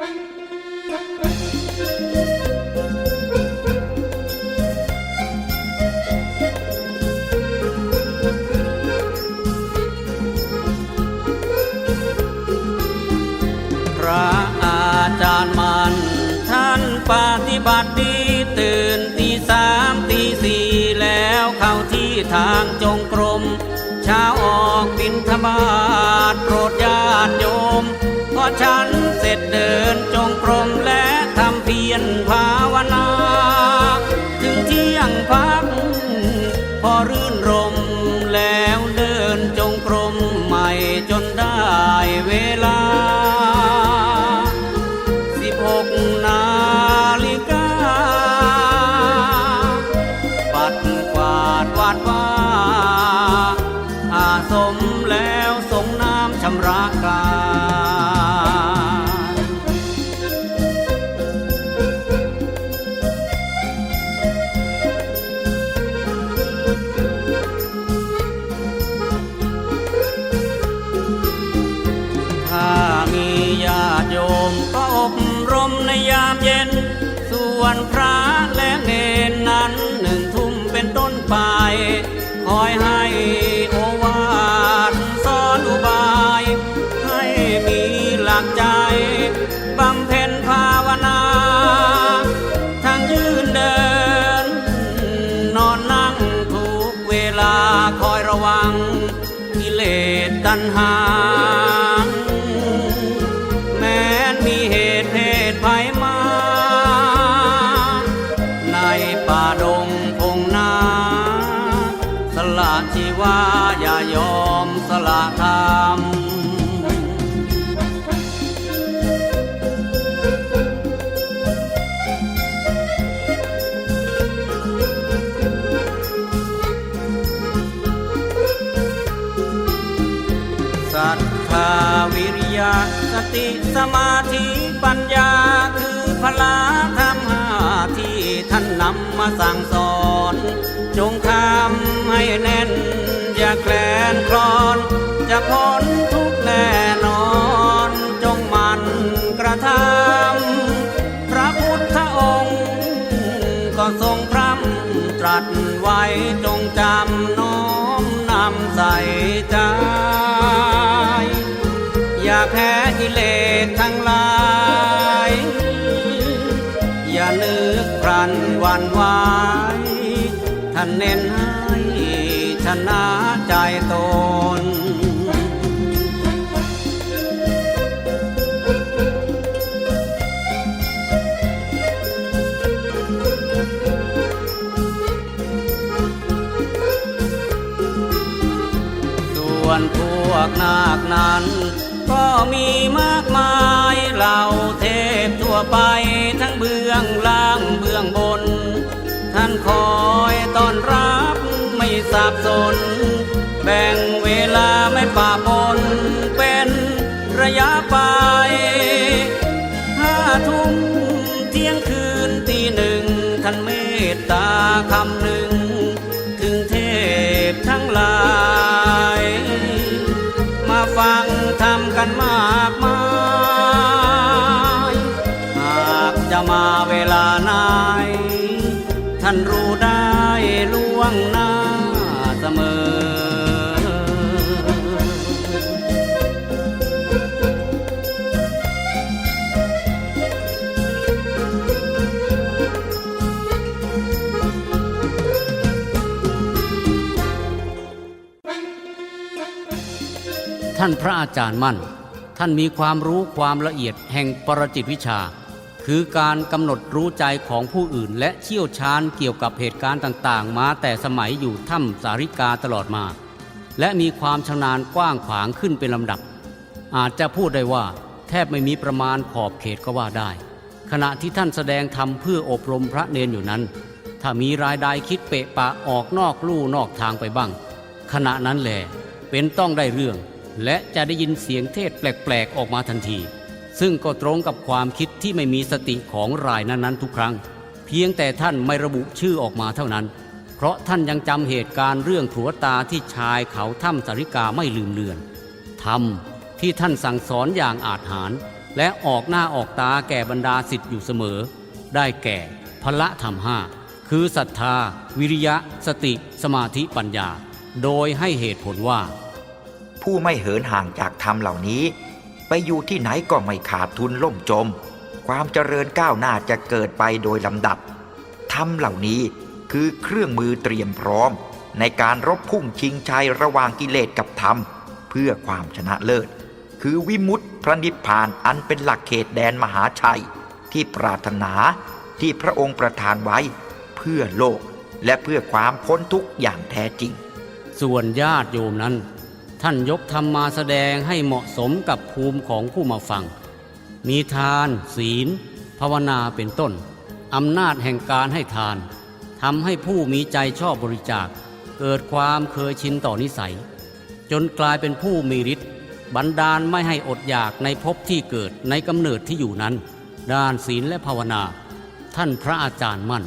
พระอาจารย์มันท่านปฏิบัติดีตื่นตีสามตีสี่แล้วเข้าที่ทางจงกรมเช้าออกบินทบาทโปรดญาติโยม ฉันเสร็จเดินจงกรมและทำเพียรภาวนา ถึงเที่ยงพัก พอรื่นรม อบรมในยามเย็น ส่วนพระและเนนนั้นหนึ่งทุ่มเป็นต้นไป คอยให้โอวาทสอนอุบาย ให้มีหลักใจบำเพ็ญภาวนา ทั้งยืนเดิน นอนนั่งทุกเวลาคอยระวังกิเลสตัณหา ชีวาอย่ายอมสละธรรมศรัทธาวิริยะสติสมาธิปัญญาคือพละธรรมที่ท่านนำมาสั่งสอน จงทำให้แน่น อย่าแคลนคลอน จะพ้นทุกแน่นอน จงมันกระทำพระพุทธองค์ ก็ทรงพร่ำตรัสไว้จงจำน้อมนำใส่ใจ อย่าแพ้กิเลสทั้งหลายอย่านึกพรันวันวาย ท่านเน้นให้ชนะใจตน ส่วนพวกนาคนั้น ก็มีมากมายเหล่าเทพทั่วไปทั้งเบื้องล่างเบื้องบน ท่านคอย ต้อนรับไม่สับสน แบ่งเวลาไม่ป่าปนเป็นระยะไปห้าทุ่มเที่ยงคืนตีหนึ่งท่านเมตตาคำหนึ่ง ถึงเทพทั้งหลาย มาฟังทำกันมากมาย หากจะมาเวลาไหน ท่านพระอาจารย์มั่น ท่านมีความรู้ความละเอียดแห่งปรจิตวิชา คือการกำหนดรู้ใจของผู้อื่น และเชี่ยวชาญเกี่ยวกับเหตุการณ์ต่างๆ มาแต่สมัยอยู่ถ้ำสาริกาตลอดมา และมีความชำนาญกว้างขวางขึ้นเป็นลำดับ อาจจะพูดได้ว่า แทบไม่มีประมาณขอบเขตก็ว่าได้ ขณะที่ท่านแสดงธรรมเพื่ออบรมพระเนนอยู่นั้น ถ้ามีรายได้คิดเปะปะออกนอกลู่นอกทางไปบ้าง ขณะนั้นแหละเป็นต้องได้เรื่อง และจะได้ยินเสียงเทศแปลกๆออกมาทันที ซึ่งก็ตรงกับความคิดที่ไม่มีสติของรายนั้นๆทุกครั้ง เพียงแต่ท่านไม่ระบุชื่อออกมาเท่านั้น เพราะท่านยังจำเหตุการณ์เรื่องผัวตาที่ชายเขาถ้ำสาริกาไม่ลืมเลือนธรรมที่ท่านสั่งสอนอย่างอาจหาร และออกหน้าออกตาแก่บรรดาสิทธิ์อยู่เสมอ ได้แก่พละธรรมห้าคือศรัทธา วิริยะ สติ สมาธิปัญญา โดยให้เหตุผลว่า ผู้ไม่เหินห่างจากธรรมเหล่านี้ ไปอยู่ที่ไหนก็ไม่ขาดทุนล่มจม ความเจริญก้าวหน้าจะเกิดไปโดยลำดับธรรมเหล่านี้คือเครื่องมือเตรียมพร้อม ในการรบพุ่งชิงชัยระหว่างกิเลสกับธรรม เพื่อความชนะเลิศ คือวิมุตติพระนิพพานอันเป็นหลักเขตแดนมหาชัย ที่ปรารถนาที่พระองค์ประทานไว้ เพื่อโลกและเพื่อความพ้นทุกข์อย่างแท้จริง ส่วนญาติโยมนั้น ท่านยกธรรมมาแสดงให้เหมาะสมกับภูมิของผู้มาฟัง มีทานศีล ภาวนาเป็นต้น อำนาจแห่งการให้ทานทำให้ผู้มีใจชอบบริจาค เกิดความเคยชินต่อนิสัย จนกลายเป็นผู้มีฤทธิ์บันดาลไม่ให้อดอยากในภพที่เกิดในกำเนิดที่อยู่นั้น ด้านศีลและภาวนา ท่านพระอาจารย์มั่น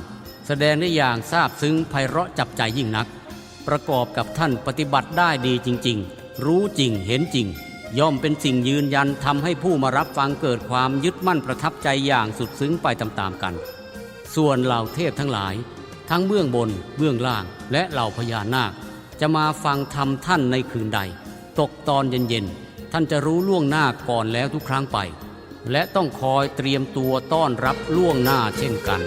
แสดงได้อย่างซาบซึ้งไพเราะจับใจยิ่งนัก ประกอบกับท่านปฏิบัติได้ดีจริง ๆ รู้จริงเห็นจริง ย่อมเป็นสิ่งยืนยันทำให้ผู้มารับฟังเกิดความยึดมั่นประทับใจอย่างสุดซึ้งไปตามๆกัน ส่วนเหล่าเทพทั้งหลาย ทั้งเบื้องบนเบื้องล่างและเหล่าพญานาค จะมาฟังธรรมท่านในคืนใด ตกตอนเย็นๆท่านจะรู้ล่วงหน้าก่อนแล้วทุกครั้งไป และต้องคอยเตรียมตัวต้อนรับล่วงหน้าเช่นกัน